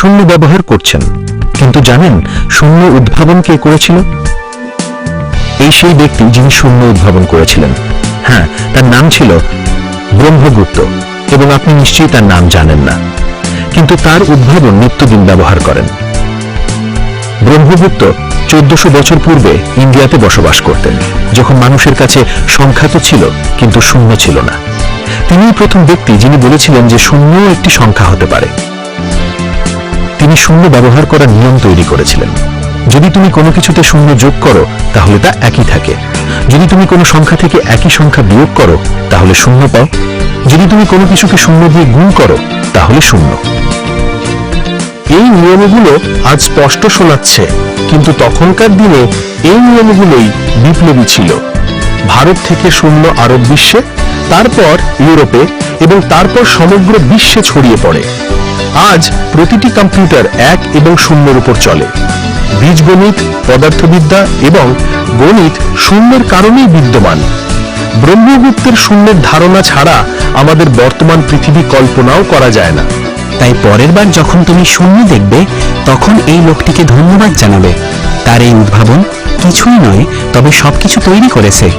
শূন্য ব্যবহার করছেন। কিন্তু জানেন শূন্য উদ্ভাবন কে করেছিল? এই সেই ব্যক্তি যিনি শূন্য উদ্ভাবন করেছিলেন। হ্যাঁ তার নাম ছিল ব্রহ্মগুপ্ত এবং আপনি নিশ্চয়ই তার নাম জানেন না। কিন্তু তার উদ্ভাবন নিত্যদিন ব্যবহার করেন। ব্রহ্মগুপ্ত চোদ্দশো বছর পূর্বে ইন্ডিয়াতে বসবাস করতেন, যখন মানুষের কাছে সংখ্যা তো ছিল, কিন্তু শূন্য ছিল না। তিনিই প্রথম ব্যক্তি যিনি বলেছিলেন যে শূন্য একটি সংখ্যা হতে পারে। তিনি শূন্য ব্যবহার করার নিয়ম তৈরি করেছিলেন। যদি তুমি কোনো কিছুতে শূন্য যোগ করো, তাহলে তা একই থাকে। যদি তুমি কোনো সংখ্যা থেকে একই সংখ্যা বিয়োগ করো, তাহলে শূন্য পাও। যদি তুমি কোনো কিছুকে শূন্য দিয়ে গুণ করো, তাহলে শূন্য। এই নিয়মগুলো আজ স্পষ্ট শোনাচ্ছে, কিন্তু তখনকার দিনে এই নিয়মগুলোই বিপ্লবী ছিল। ভারত থেকে শূন্য আরব বিশ্বে, তারপর ইউরোপে এবং তারপর সমগ্র বিশ্বে ছড়িয়ে পড়ে। আজ প্রতিটি কম্পিউটার এক এবং শূন্যের উপর চলে। বীজগণিত, পদার্থবিদ্যা এবং গণিত শূন্যের কারণেই বিদ্যমান। ব্রহ্মগুপ্তের শূন্যের ধারণা ছাড়া আমাদের বর্তমান পৃথিবী কল্পনাও করা যায় না। তাই পরের বার যখন তুমি শূন্য দেখবে, তখন এই লোকটিকে ধন্যবাদ জানাবে। তার এই উদ্ভাবন কিছুই নয়, তবে সবকিছু তৈরি করেছে।